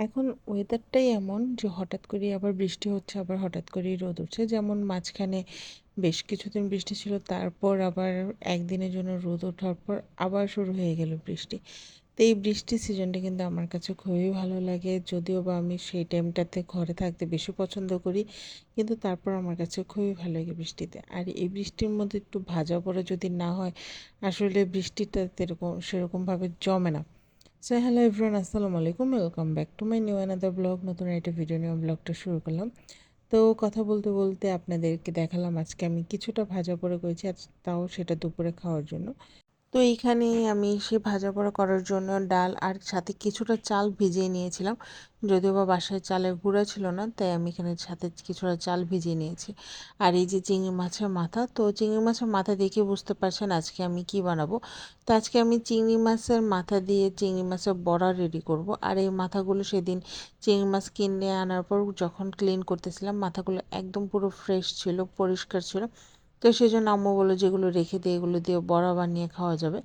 এখন ওয়েদারটাই এমন যে হঠাৎ করেই আবার বৃষ্টি হচ্ছে, আবার হঠাৎ করেই রোদ উঠছে। যেমন মাঝখানে বেশ কিছুদিন বৃষ্টি ছিল, তারপর আবার একদিনের জন্য রোদ ওঠার পর আবার শুরু হয়ে গেল বৃষ্টি। তো এই বৃষ্টির সিজনটা কিন্তু আমার কাছে খুবই ভালো লাগে। যদিও বা আমি সেই টাইমটাতে ঘরে থাকতে বেশি পছন্দ করি, কিন্তু তারপর আমার কাছে খুবই ভালো লাগে বৃষ্টিতে। আর এই বৃষ্টির মধ্যে একটু ভাজা পড়া যদি না হয়, আসলে বৃষ্টিটা এরকম সেরকমভাবে জমে না। সো হ্যালো এভরিওয়ান আসসালামু আলাইকুম welcome back to my new another blog নতুন একটা ভিডিও নিয়ে ব্লগটা শুরু করলাম। তো কথা বলতে বলতে আপনাদেরকে দেখালাম আজকে আমি কিছুটা ভাজা পড়ে করেছি, আর তাও সেটা দুপুরে খাওয়ার জন্য। তো এইখানে আমি সে ভাজা পোড়া করার জন্য ডাল আর সাথে কিছুটা চাল ভিজিয়ে নিয়েছিলাম। যদিও বা বাসায় চালের গুঁড়া ছিল না, তাই আমি এখানে সাথে কিছুটা চাল ভিজিয়ে নিয়েছি। আর এই যে চিংড়ি মাছের মাথা, তো চিংড়ি মাছের মাথা দেখে বুঝতে পারছেন আজকে আমি কি বানাবো। তো আজকে আমি চিংড়ি মাছের মাথা দিয়ে চিংড়ি মাছের বড়া রেডি করব। আর এই মাথাগুলো সেদিন চিংড়ি মাছ কিনে আনার পর যখন ক্লিন করতেছিলাম, মাথাগুলো একদম পুরো ফ্রেশ ছিল, পরিষ্কার ছিল। তো সেই জন্য আম্মু বলল যেগুলো রেখে দিয়ে এগুলো দিয়ে বড়া বানিয়ে খাওয়া যাবে।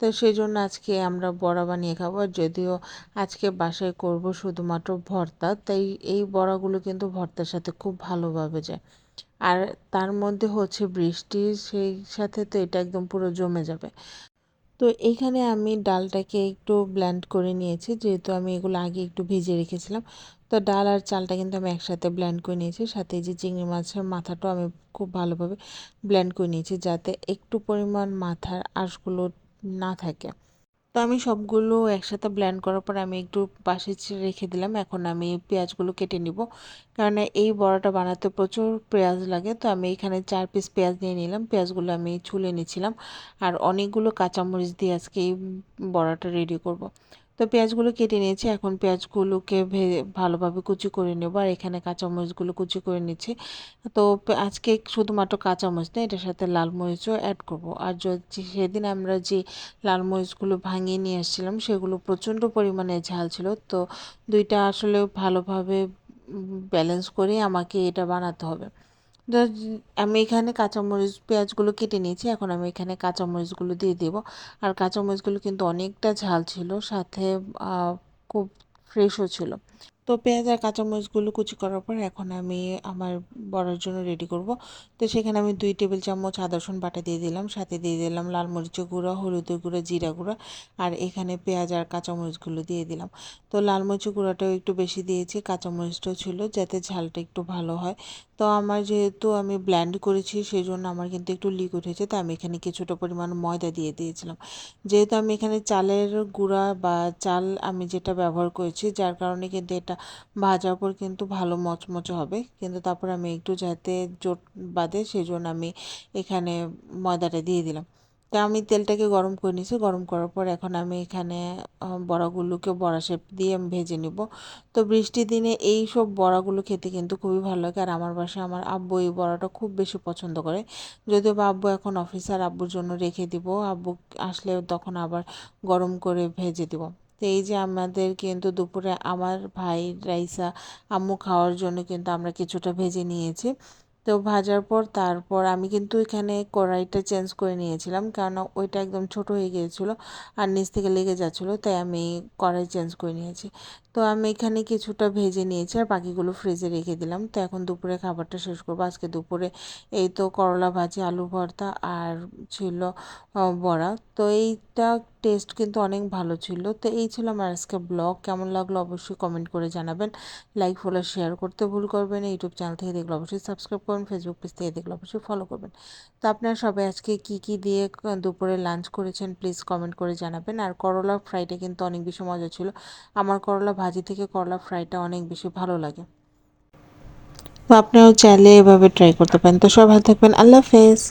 তো সেই জন্য আজকে আমরা বড়া বানিয়ে খাব। যদিও আজকে বাসায় করব শুধুমাত্র ভর্তা, তাই এই বড়াগুলো কিন্তু ভর্তার সাথে খুব ভালোভাবে যায়। আর তার মধ্যে হচ্ছে বৃষ্টি, সেই সাথে তো এটা একদম পুরো জমে যাবে। তো এখানে আমি ডালটাকে একটু ব্ল্যান্ড করে নিয়েছি। যেহেতু আমি এগুলো আগে একটু ভিজে রেখেছিলাম, তো ডাল আর চালটা কিন্তু আমি একসাথে ব্ল্যান্ড করে নিয়েছি। সাথে যে চিংড়ি মাছের মাথাটাও আমি খুব ভালোভাবে ব্ল্যান্ড করে নিয়েছি, যাতে একটু পরিমাণ মাথার আঁশগুলো না থাকে। তো আমি সবগুলো একসাথে ব্ল্যান্ড করার পর আমি একটু পাশে রেখে দিলাম। এখন আমি পেঁয়াজগুলো কেটে নিব। কারণ এই বড়াটা বানাতে প্রচুর পেঁয়াজ লাগে, তো আমি এখানে চার পিস পেঁয়াজ নিয়ে নিলাম। পেঁয়াজগুলো আমি ছুলে নিয়েছিলাম আর অনেকগুলো কাঁচামরিচ দিয়ে আজকে এই বড়াটা রেডি করব। তো পেঁয়াজগুলো কেটে নিয়েছি। এখন পেঁয়াজগুলোকে ভালোভাবে কুচি করে নেব। আর এখানে কাঁচামরিচগুলো কুচি করে নিচ্ছি। তো আজকে শুধুমাত্র কাঁচামরিচ না, এটার সাথে লাল মরিচও অ্যাড করব। আর যদি সেদিন আমরা যে লাল মরিচগুলো ভাঙিয়ে নিয়ে এসেছিলাম, সেগুলো প্রচণ্ড পরিমাণে ঝাল ছিল। তো দুইটা আসলে ভালোভাবে ব্যালেন্স করে আমাকে এটা বানাতে হবে। আমি এখানে কাঁচামরিচ, পেঁয়াজগুলো কেটে নিয়েছি। এখন আমি এখানে কাঁচামরিচগুলো দিয়ে দেবো। আর কাঁচামরিচগুলো কিন্তু অনেকটা ঝাল ছিল, সাথে খুব ফ্রেশও ছিল। তো পেঁয়াজ আর কাঁচামরিচগুলো কুচি করার পর এখন আমি আমার বড়ার জন্য রেডি করব। তো সেখানে আমি দুই টেবিল চামচ আদা, রসুন বাটা দিয়ে দিলাম। সাথে দিয়ে দিলাম লাল মরিচের গুঁড়া, হলুদের গুঁড়া, জিরা গুঁড়া আর এখানে পেঁয়াজ আর কাঁচামরিচগুলো দিয়ে দিলাম। তো লাল মরিচের গুঁড়াটাও একটু বেশি দিয়েছি, কাঁচামরিচটাও ছিল যাতে ঝালটা একটু ভালো হয়। তো আমার যেহেতু আমি ব্ল্যান্ড করেছি সেই জন্য আমার কিন্তু একটু লিকুইড হয়েছে তো আমি এখানে কিছুটা পরিমাণ ময়দা দিয়ে দিয়েছিলাম। যেহেতু আমি এখানে চালের গুঁড়া বা চাল আমি যেটা ব্যবহার করেছি, যার কারণে কিন্তু এটা ভাজার পর কিন্তু ভালো মচমচে হবে। কিন্তু তারপর আমি একটু যাতে জোট বাঁধে সেই জন্য আমি এখানে ময়দাটা দিয়ে দিলাম। তা আমি তেলটাকে গরম করে নিয়েছি। গরম করার পর এখন আমি এখানে বড়াগুলোকে বড়া শেপ দিয়ে আমি ভেজে নিব। তো বৃষ্টির দিনে এই সব বড়াগুলো খেতে কিন্তু খুবই ভালো লাগে। আর আমার বাসায় আমার আব্বু এই বড়াটা খুব বেশি পছন্দ করে। যদিও বা আব্বু এখন অফিসার আব্বুর জন্য রেখে দিব। আব্বু আসলে তখন আবার গরম করে ভেজে দিব। তো এই যে আমাদের কিন্তু দুপুরে আমার ভাই রাইসা আম্মু খাওয়ার জন্য কিন্তু আমরা কিছুটা ভেজে নিয়েছি। তো ভাজার পর তারপর আমি কিন্তু এখানে কড়াইটা চেঞ্জ করে নিয়েছিলাম কারণ ওইটা একদম ছোট হয়ে গিয়েছিল আর নিচ থেকে লেগে যাচ্ছিল, তাই আমি কড়াই চেঞ্জ করে নিয়েছি। তো আমি এখানে কিছুটা ভেজে নিয়েছি আর বাকিগুলো ফ্রিজে রেখে দিলাম। তো এখন দুপুরে খাবারটা শেষ করব। আজকে দুপুরে এই তো করলা ভাজি, আলু ভর্তা আর ছিল বড়া। তো এইটা টেস্ট কিন্তু অনেক ভালো ছিল। তো এই ছিল আমার আজকে ব্লগ। কেমন লাগল অবশ্যই কমেন্ট করে জানাবেন। লাইক ফলো শেয়ার করতে ভুল করবেন। ইউটিউব চ্যানেল থেকে দেখলে অবশ্যই সাবস্ক্রাইব করবেন। ফেসবুক পেজ থেকে দেখলে অবশ্যই ফলো করবেন। তো আপনারা সবাই আজকে কি কি দিয়ে দুপুরে লাঞ্চ করেছেন প্লিজ কমেন্ট করে জানাবেন। আর করলা ফ্রাইটা কিন্তু অনেক বেশি মজা ছিল। আমার করলা ভাজি থেকে করলা ফ্রাইটা অনেক বেশি ভালো লাগে। তো আপনারাও চাইলে এভাবে ট্রাই করতে পারেন। তো সব ভালো থাকবেন। আল্লাহ হাফেজ।